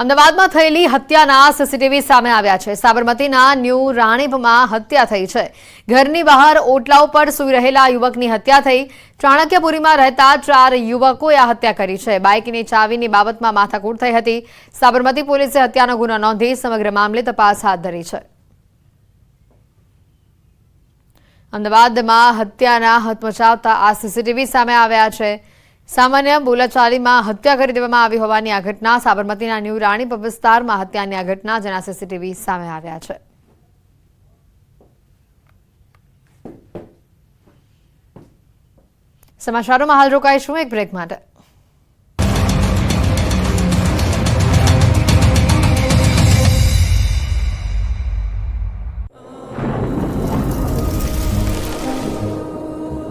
અમદાવાદમાં થયેલી હત્યાના સીસીટીવી સામે આવ્યા છે. સાબરમતીના ન્યૂ રાણીપમાં હત્યા થઈ છે. ઘરની બહાર ઓટલા ઉપર સૂઈ રહેલા યુવકની હત્યા થઈ. ચાણક્યપુરીમાં રહેતા ચાર યુવકોએ આ હત્યા કરી છે. બાઇકની ચાવીની બાબતમાં માથાકૂટ થઈ હતી. સાબરમતી પોલીસે હત્યાનો ગુનો નોંધી સમગ્ર મામલે તપાસ હાથ ધરી છે. અમદાવાદમાં હત્યાના હતમચાવતા આ સીસીટીવી સામે આવ્યા છે. સામાન્ય બોલાચાલીમાં હત્યા કરી દેવામાં આવી હોવાની આ ઘટના સાબરમતીના ન્યૂ રાણીપ વિસ્તારમાં હત્યાની આ ઘટના જેના સીસીટીવી સામે આવ્યા છે. સમાચારોમાં હાલ રોકાઈશું એક બ્રેક માટે.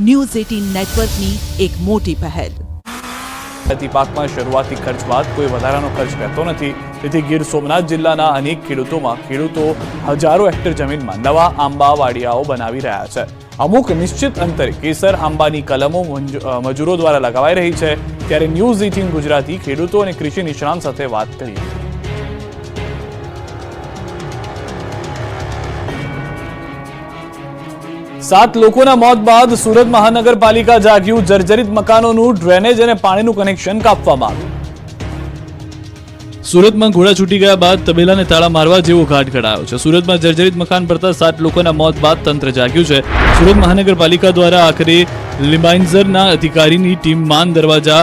News eighteen નેટવર્કની એક મોટી પહેલ. ખેતી પાકમાં શરૂઆતી ખર્ચ બાદ કોઈ વધારાનો ખર્ચ રહેતો નથી. તેથી ગીર સોમનાથ જિલ્લાના અનેક ખેડૂતોમાં ખેડૂતો હજારો હેક્ટર જમીનમાં નવા આંબા, વાડિયાઓ બનાવી રહ્યા છે. અમુક નિશ્ચિત અંતરે કેસર, આંબાની કલમો મંજ- મજૂરો દ્વારા લગાવાઈ રહી છે. ત્યારે ન્યૂઝ એટીન ગુજરાતી ખેડૂતો અને કૃષિ નિષ્ણાંત સાથે વાત કરી સાત લોકોના મોત બાદ સુરત મહાનગરપાલિકા જાગ્યું. જર્જરિત મકાનોનું ડ્રેનેજ અને પાણીનું કનેક્શન કાપવામાં આવ્યું. સુરતમાં ઘોડા છૂટી ગયા બાદ તબેલાને તાળા મારવા જેવો ઘાટ ઘડાયો છે. સુરતમાં જર્જરિત મકાન પડતા સાત લોકોના મોત બાદ તંત્ર જાગ્યું છે. સુરત મહાનગરપાલિકા દ્વારા આખરે લિમાઇન્ઝરના અધિકારીની ટીમ માન દરવાજા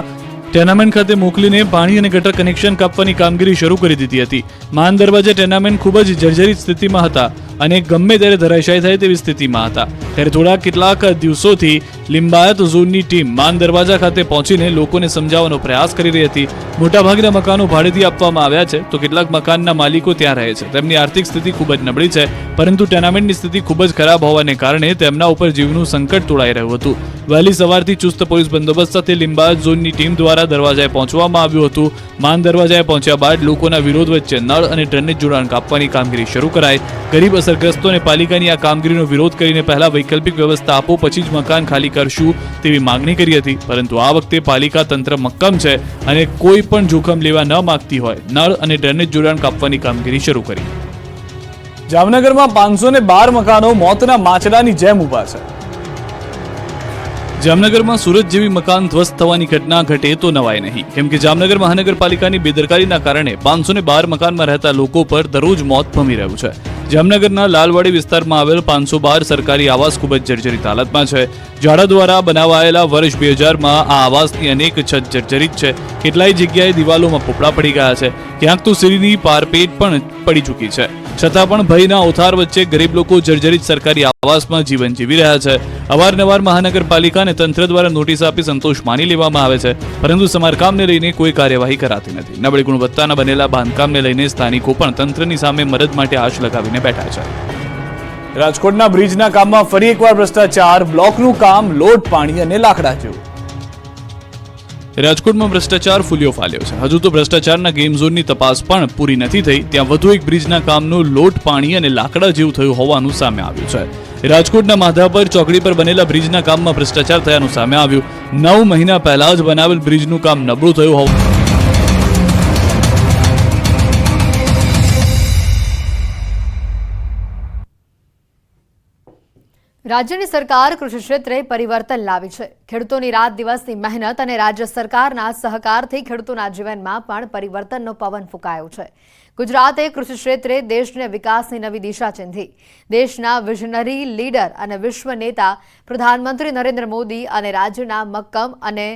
ટેનામેન્ટ ખાતે મોકલીને પાણી અને ગટર કનેક્શન કાપવાની કામગીરી શરૂ કરી દીધી હતી. માન દરવાજા ટેનામેન્ટ ખૂબ જ જર્જરિત સ્થિતિમાં હતા. અને ગમે ત્યારે ધરાશાયી થાય તેવી સ્થિતિમાં હતા. ત્યારે થોડા કેટલાક દિવસોથી લિંબાયત ઝોનની ટીમ માન દરવાજા ખાતે પહોંચીને લોકોને સમજાવવાનો પ્રયાસ કરી રહી હતી. મોટાભાગના મકાનો ભાડેથી આપવામાં આવ્યા છે, તો કેટલાક મકાનના માલિકો ત્યાં રહે છે. તેમની આર્થિક સ્થિતિ ખૂબ જ નબળી છે, પરંતુ ટેનામેન્ટની સ્થિતિ ખૂબ જ ખરાબ હોવાને કારણે તેમના ઉપર જીવનું સંકટ તોળાઈ રહ્યું હતું. વહેલી સવારથી ચુસ્ત પોલીસ બંદોબસ્ત સાથે લિંબાયત ઝોનની ટીમ દ્વારા દરવાજાએ પહોંચવામાં આવ્યું હતું. માન દરવાજાએ પહોંચ્યા બાદ લોકોના વિરોધ વચ્ચે નળ અને ડ્રેનેજ જોડાણ કાપવાની કામગીરી શરૂ કરાઈ. ગરીબ અસરગ્રસ્તો અને પાલિકાની આ કામગીરીનો વિરોધ કરીને પહેલા વૈકલ્પિક વ્યવસ્થા આપો પછી જ મકાન ખાલી કરશું તેવી માંગણી કરી હતી. પરંતુ આ વખતે પાલિકા તંત્ર મક્કમ છે અને કોઈ પણ જોખમ લેવા ન માંગતી હોય. નળ અને ડ્રેનેજ જોડાણ કાપવાની કામગીરી શરૂ કરી. જામનગરમાં પાંચસો ને બાર મકાનો મોતના માછલાની જેમ ઊભા છે. જામનગરમાં સુરત જેવી મકાન ધ્વસ્ત થવાની ઘટના ઘટે તો નવાય નહીં. કેમ કે જામનગર મહાનગરપાલિકાની બેદરકારીના કારણે પાંચસો ને બાર મકાનમાં રહેતા લોકો પર દરરોજ મોત ભમી રહ્યું છે. જામનગરના લાલવાડી વિસ્તારમાં આવેલ પાંચસો બાર સરકારી આવાસ ખૂબ જ જર્જરિત હાલતમાં છે. ઝાડા દ્વારા બનાવાયેલા વર્ષ બે હજારમાં આ આવાસની અનેક છત જર્જરિત છે. કેટલાય જગ્યાએ દિવાલોમાં પોપડા પડી ગયા છે. ક્યાંક તો સીડીની પારપેટ પણ પડી ચૂકી છે. છતાં પણ ભયના ઓથાર વચ્ચે ગરીબ લોકો જર્જરિત સરકારી આવાસમાં જીવન જીવી રહ્યા છે. અવારનવાર મહાનગરપાલિકાને તંત્ર દ્વારા નોટિસ આપી સંતોષ માની લેવામાં આવે છે. પરંતુ સમારકામને લઈને કોઈ કાર્યવાહી કરાતી નથી. નબળી ગુણવત્તાના બનેલા બાંધકામને લઈને સ્થાનિકો પણ તંત્રની સામે મદદ માટે આશ લગાવીને બેઠા છે. રાજકોટના બ્રિજના કામમાં ફરી એકવાર ભ્રષ્ટાચાર. બ્લોકનું કામ, લોટ, પાણી અને લાકડા જેવું. રાજકોટમાં ભ્રષ્ટાચાર ફૂલ્યો ફાલ્યો છે. હજુ તો ભ્રષ્ટાચારના ગેમ ઝોનની તપાસ પણ પૂરી નથી થઈ. ત્યાં વધુ એક બ્રિજના કામનું લોટ, પાણી અને લાકડા જેવું થયું હોવાનું સામે આવ્યું છે. રાજકોટના માધાપર ચોકડી પર બનેલા બ્રિજના કામમાં ભ્રષ્ટાચાર થયાનું સામે આવ્યું. નવ મહિના પહેલા જ બનાવેલ બ્રિજનું કામ નબળું થયું હોવું રાજ્યની સરકાર કૃષિ ક્ષેત્રે પરિવર્તન લાવી છે. ખેડૂતોની રાત દિવસની મહેનત અને રાજ્ય સરકારના સહકારથી ખેડૂતોના જીવનમાં પણ પરિવર્તનનો પવન ફૂંકાયો છે. ગુજરાતે કૃષિ ક્ષેત્રે દેશને વિકાસની નવી દિશા ચિંધી. દેશના વિઝનરી લીડર અને વિશ્વ નેતા પ્રધાનમંત્રી નરેન્દ્ર મોદી અને રાજ્યના મક્કમ અને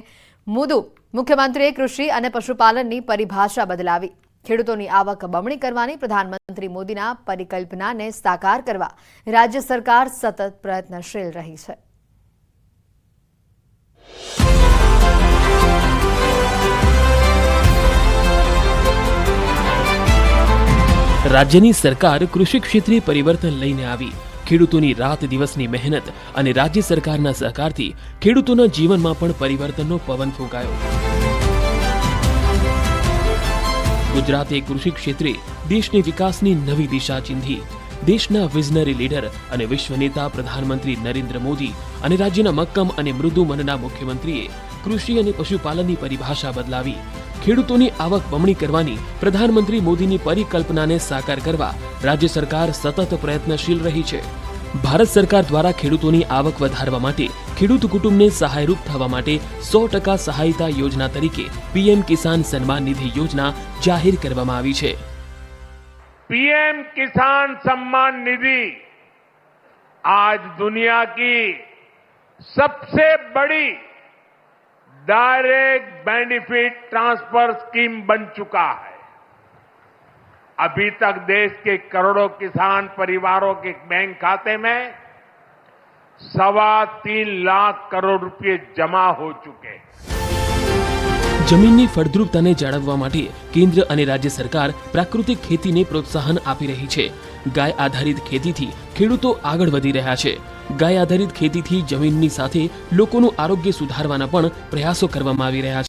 મુદુ મુખ્યમંત્રીએ કૃષિ અને પશુપાલનની પરિભાષા બદલાવી. ખેડૂતોની આવક બમણી કરવાની પ્રધાનમંત્રી મોદીના પરિકલ્પનાને સાકાર કરવા રાજ્ય સરકાર સતત પ્રયત્નશીલ રહી છે. રાજ્યની સરકાર કૃષિ ક્ષેત્રે પરિવર્તન લઈને આવી. ખેડૂતોની રાત દિવસની મહેનત અને રાજ્ય સરકારના સહકારથી ખેડૂતોના જીવનમાં પણ પરિવર્તનનો પવન ફૂંકાયો. ગુજરાતે કૃષિ ક્ષેત્રે દેશને વિકાસની નવી દિશા ચીંધી. દેશના વિઝનરી લીડર અને વિશ્વ નેતા પ્રધાનમંત્રી નરેન્દ્ર મોદી અને રાજ્યના મક્કમ અને મૃદુ મનના મુખ્યમંત્રીએ કૃષિ અને પશુપાલનની પરિભાષા બદલાવી. ખેડૂતોની આવક બમણી કરવાની પ્રધાનમંત્રી મોદીની પરિકલ્પનાને સાકાર કરવા રાજ્ય સરકાર સતત પ્રયત્નશીલ રહી છે. ભારત સરકાર દ્વારા ખેડૂતોની આવક વધારવા માટે ખેડૂત કુટુંબને સહાયરૂપ થવા માટે સો ટકા સહાયતા યોજના તરીકે પીએમ કિસાન સન્માન નિધિ યોજના જાહેર કરવામાં આવી છે. પીએમ કિસાન સન્માન નિધિ આજ દુનિયા કી સબસે બડી ડાયરેક્ટ બેનિફિટ ટ્રાન્સફર સ્કીમ બન ચુકા હૈ. अभी तक देश के करोड़ों किसान परिवारों के बैंक खाते में सवा तीन लाख करोड़ रुपए जमा हो चुके हैं જમીનની ફળદ્રુપતાને જાળવવા માટે કેન્દ્ર અને રાજ્ય સરકાર પ્રાકૃતિક ખેતીને પ્રોત્સાહન આપી રહી છે ગાય આધારિત ખેતીથી ખેડૂતો આગળ વધી રહ્યા છે ગાય આધારિત ખેતીથી જમીનની સાથે લોકોનું આરોગ્ય સુધારવાના પણ પ્રયાસો કરવામાં આવી રહ્યા છે